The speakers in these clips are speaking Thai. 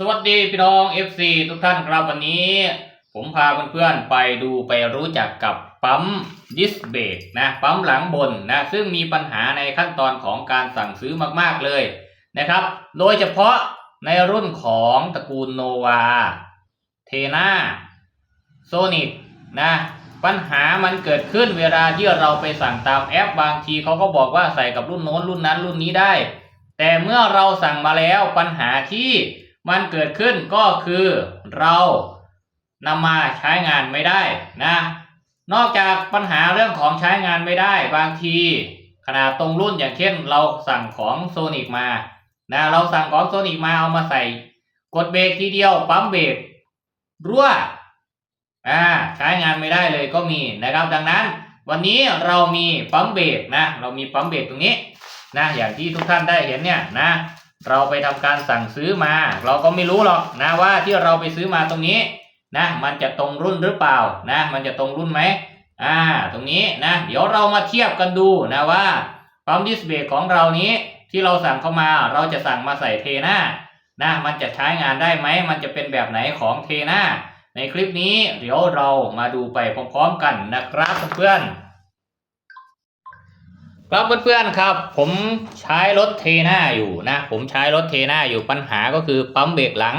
สวัสดีพี่น้อง FC ทุกท่านครับวันนี้ ผมพาเพื่อนๆไปดูไปรู้จักกับปั๊มดิสเบรกนะปั๊มหลังบนนะซึ่งมีปัญหาในขั้นตอนของการสั่งซื้อมากๆเลยนะครับ โดยเฉพาะในรุ่นของตระกูลโนวาเทนาโซนิกนะปัญหามันเกิดขึ้นเวลาที่เราไปสั่งตามแอปบางทีเขาก็บอกว่าใส่กับรุ่นโน้นรุ่นนั้นรุ่นนี้ได้ แต่เมื่อเราสั่งมาแล้วปัญหาที่ มันเกิดขึ้นก็คือเรานำมาใช้งานไม่ได้นะ นอกจากปัญหาเรื่องของใช้งานไม่ได้บางทีขนาดตรงรุ่นอย่างเช่นเราสั่งของโซนิกมานะเราสั่งของโซนิกมาเอามาใส่ กดเบรกทีเดียวปั๊มเบรกรั่วอ่าใช้งานไม่ได้เลยก็มีนะครับ ดังนั้น วันนี้เรามีปั๊มเบรกนะ เรามีปั๊มเบรกตรงนี้นะอย่างที่ทุกท่านได้เห็นเนี่ยนะ เราไปทำการสั่งซื้อมา เราก็ไม่รู้หรอกนะว่าที่เราไปซื้อมาตรงนี้นะมันจะตรงรุ่นหรือเปล่านะมันจะตรงรุ่นไหมอ่าตรงนี้นะเดี๋ยวเรามาเทียบกันดูนะว่าปั๊มดิสเบรกของเรานี้ที่เราสั่งเข้ามาเราจะสั่งมาใส่เทน่านะมันจะใช้งานได้ไหม มันจะเป็นแบบไหนของเทน่าในคลิปนี้เดี๋ยวเรามาดูไปพร้อมๆกันนะครับเพื่อนๆ ครับเพื่อนๆครับ ผมใช้รถเทน่าอยู่นะ ผมใช้รถเทน่าอยู่ปัญหาก็คือปั๊มเบรกหลัง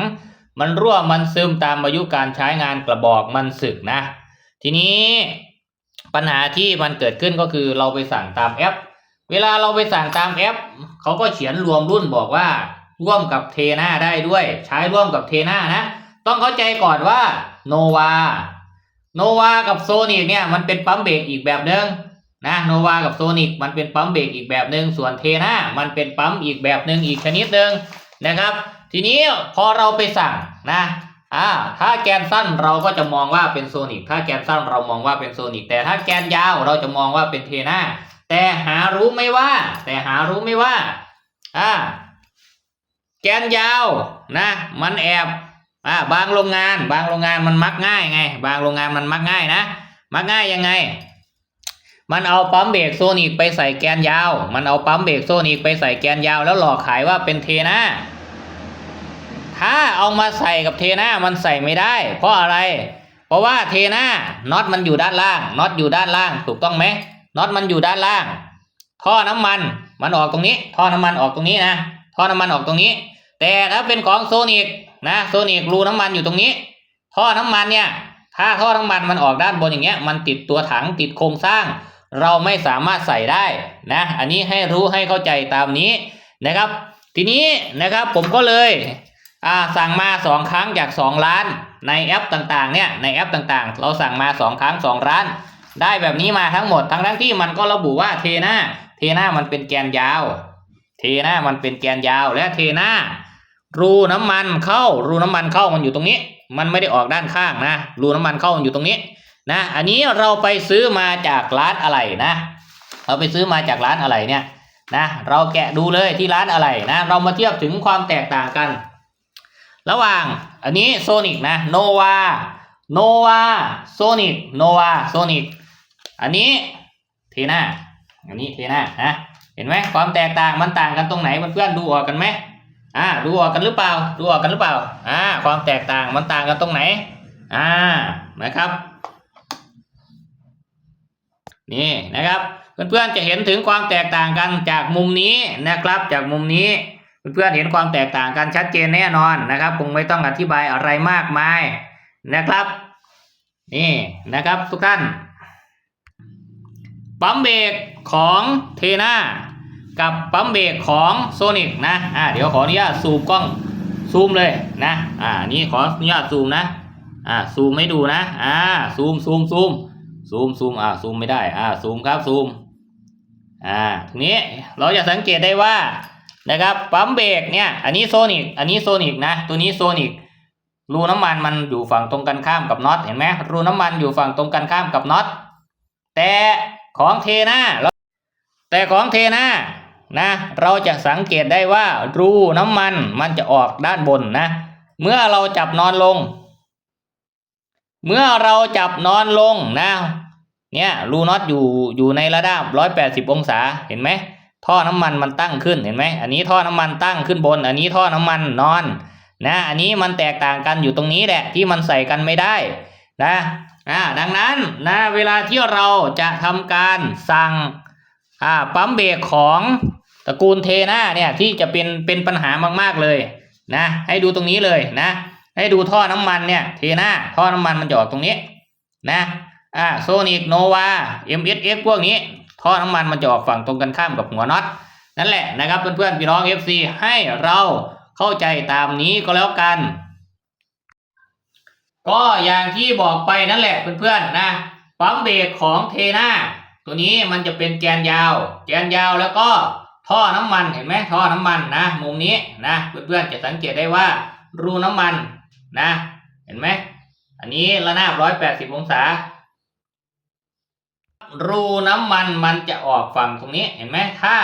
มันรั่วมันซึมตามอายุการใช้งานกระบอกมันสึกนะ ทีนี้ปัญหาที่มันเกิดขึ้นก็คือเราไปสั่งตามแอป เวลาเราไปสั่งตามแอปเขาก็เขียนรวมรุ่นบอกว่าร่วมกับเทน่าได้ด้วย ใช้ร่วมกับเทน่านะ ต้องเข้าใจก่อนว่าโนวาโนวากับโซนิกเนี่ยมันเป็นปั๊มเบรกอีกแบบหนึ่ง นะโนวากับโซนิกมันเป็นปั๊มเบรกอีกแบบหนึ่งส่วนเทน่ามันเป็นปั๊มอีกแบบหนึ่งอีกชนิดหนึ่งนะครับ ทีนี้พอเราไปสั่งนะอ่าถ้าแกนสั้นเราก็จะมองว่าเป็นโซนิกถ้าแกนสั้นเรามองว่าเป็นโซนิกแต่ถ้าแกนยาวเราจะมองว่าเป็นเทน่าแต่หารู้ไหมว่า แต่หารู้ไหมว่าอ่าแกนยาวนะ มันแอบอ่าบางโรงงาน บางโรงงานมันมักง่ายไง บางโรงงานมันมักง่ายนะ มักง่ายยังไง มันเอาปั๊มเบรกโซนิกไปใส่แกนยาว มันเอาปั๊มเบรกโซนิกไปใส่แกนยาว แล้วหลอกขายว่าเป็นเทน่าถ้าเอามาใส่กับเทน่ามันใส่ไม่ได้ เพราะอะไร เพราะว่าเทน่าน็อตมันอยู่ด้านล่างน็อตอยู่ด้านล่างถูกต้องไหมน็อตมันอยู่ด้านล่าง ท่อน้ำมันมันออกตรงนี้ ท่อน้ำมันออกตรงนี้นะท่อน้ำมันออกตรงนี้ แต่ถ้าเป็นของโซนิกนะโซนิกรูน้ำมันอยู่ตรงนี้ ท่อน้ำมันเนี่ย ถ้าท่อน้ำมันมันออกด้านบนอย่างเงี้ย มันติดตัวถังติดโครงสร้าง เราไม่สามารถใส่ได้นะ อันนี้ให้รู้ให้เข้าใจตามนี้นะครับ ทีนี้นะครับผมก็เลยอ่าสั่งมาสองครั้งจากสองร้าน ในแอปต่างๆเนี่ยในแอปต่างๆ เราสั่งมาสองครั้งสองร้าน ได้แบบนี้มาทั้งหมดทั้งทั้งที่มันก็ระบุว่าเทน่าเทน่ามันเป็นแกนยาว เทน่ามันเป็นแกนยาวและเทน่ารูน้ำมันเข้ารูน้ำมันเข้ามันอยู่ตรงนี้ มันไม่ได้ออกด้านข้างนะ รูน้ำมันเข้ามันอยู่ตรงนี้ นะอันนี้เราไปซื้อมาจากร้านอะไรนะ เราไปซื้อมาจากร้านอะไรเนี่ยนะเราแกะดูเลยที่ร้านอะไรนะเรามาเทียบถึงความแตกต่างกัน ระหว่างอันนี้โซนิกนะโนวาโนวาโซนิกโนวาโซนิกอันนี้เทน่าอันนี้เทน่านะเห็นไหมความแตกต่างมันต่างกันตรงไหนเพื่อนๆดูออกกันไหมอ่าดูออกกันหรือเปล่าดูออกกันหรือเปล่าอ่าความแตกต่างมันต่างกันตรงไหนอ่านะครับ นี่นะครับเพื่อนๆจะเห็นถึงความแตกต่างกันจากมุมนี้นะครับจากมุมนี้เพื่อนๆเห็นความแตกต่างกันชัดเจนแน่นอนนะครับ คงไม่ต้องอธิบายอะไรมากมายนะครับ นี่นะครับทุกท่านปั๊มเบรกของเทน่ากับปั๊มเบรกของโซนิกนะอ่าเดี๋ยวขออนุญาตซูมกล้องซูมเลยนะอ่านี่ขออนุญาตซูมนะอ่าซูมให้ดูนะอ่าซูมซูมซูม ซูมซูมอ่าซูมไม่ได้อ่าซูมครับซูมอ่าทีนี้เราจะสังเกตได้ว่านะครับปั๊มเบรกเนี่ยอันนี้โซนิกอันนี้โซนิกนะตัวนี้โซนิกรูน้ำมันมันอยู่ฝั่งตรงกันข้ามกับน็อตเห็นไหมรูน้ำมันอยู่ฝั่งตรงกันข้ามกับน็อตแต่ของเทน่าเราแต่ของเทน่านะเราจะสังเกตได้ว่ารูน้ำมันมันจะออกด้านบนนะ เมื่อเราจับนอนลง เมื่อเราจับนอนลงนะเนี่ยรูน็อตอยู่อยู่ในระดับร้อยแปดสิบองศาเห็นไหมท่อน้ำมันมันตั้งขึ้นเห็นไหมอันนี้ท่อน้ำมันตั้งขึ้นบน อันนี้ท่อน้ำมันนอนนะอันนี้มันแตกต่างกันอยู่ตรงนี้แหละที่มันใส่กันไม่ได้นะอ่าดังนั้นนะเวลาที่เราจะทำการสั่งอ่าปั๊มเบรกของตระกูลเทน่าเนี่ยที่จะเป็นเป็นปัญหามากๆเลยนะให้ดูตรงนี้เลยนะ ให้ดูท่อน้ำมันเนี่ยเทน่าท่อน้ำมันมันจะออกตรงนี้นะอ่าโซนิกโนวา MSX พวกนี้ ท่อน้ำมันมันจะออกฝั่งตรงกันข้ามกับหัวน็อตนั่นแหละนะครับเพื่อนๆพี่น้อง FC ให้เราเข้าใจตามนี้ก็แล้วกัน ก็อย่างที่บอกไปนั่นแหละเพื่อนๆนะปั๊มเบรกของเทน่าตัวนี้มันจะเป็นแกนยาว แกนยาวแล้วก็ท่อน้ำมันเห็นไหมท่อน้ำมันนะมุมนี้นะเพื่อนๆจะสังเกตได้ว่ารูน้ำมัน นะ เห็นไหม อันนี้ระนาบร้อยแปดสิบองศา รูน้ำมันมันจะออกฝั่งตรงนี้ เห็นไหม ถ้า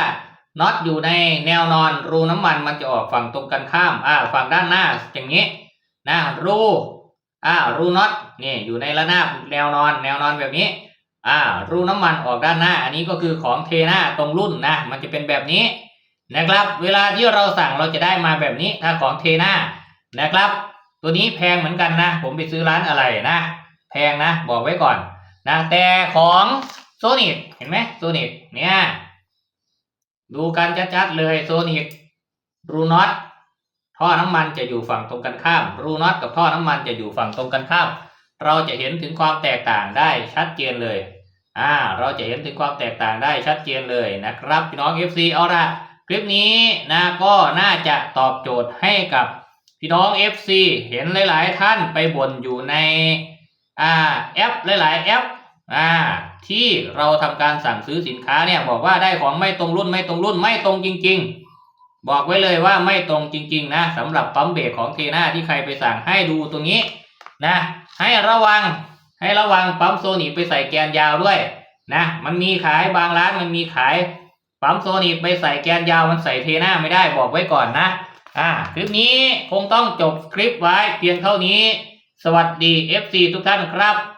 น็อตอยู่ในแนวนอน รูน้ำมันมันจะออกฝั่งตรงกันข้าม อ่า ฝั่งด้านหน้าอย่างนี้ นะ รูอ่ารูน็อตนี่อยู่ในระนาบแนวนอน แนวนอนแบบนี้อ่ารูน้ำมันออกด้านหน้า อันนี้ก็คือของเทน่าตรงรุ่นนะ มันจะเป็นแบบนี้นะครับ เวลาที่เราสั่งเราจะได้มาแบบนี้ถ้าของเทน่านะครับ ตัวนี้แพงเหมือนกันนะ ผมไปซื้อร้านอะไรนะ แพงนะ บอกไว้ก่อนนะ แต่ของโซนิกเห็นไหมโซนิกเนี่ย ดูกันชัดๆเลยโซนิกรูน็อตท่อน้ำมันจะอยู่ฝั่งตรงกันข้าม รูน็อตกับท่อน้ำมันจะอยู่ฝั่งตรงกันข้าม เราจะเห็นถึงความแตกต่างได้ชัดเจนเลยอ่าเราจะเห็นถึงความแตกต่างได้ชัดเจนเลยนะครับพี่น้อง FC เอาละคลิปนี้นะก็น่าจะตอบโจทย์ให้กับ พี่น้อง FC เห็นหลาย ๆ ท่านไปบ่นอยู่ในอ่าแอปหลาย ๆ แอปอ่าที่เราทำการสั่งซื้อสินค้าเนี่ยบอกว่าได้ของไม่ตรงรุ่นไม่ตรงรุ่นไม่ตรงจริง ๆ บอกไว้เลยว่าไม่ตรงจริง ๆ นะสำหรับปั๊มเบรกของเทน่าที่ใครไปสั่งให้ดูตรงนี้นะให้ระวังให้ระวังปั๊มโซนิไปใส่แกนยาวด้วยนะมันมีขายบางร้านมันมีขายปั๊มโซนิไปใส่แกนยาวมันใส่เทน่าไม่ได้บอกไว้ก่อนนะ อ่าคลิปนี้คงต้องจบคลิปไว้เพียงเท่านี้ สวัสดี FC ทุกท่านครับ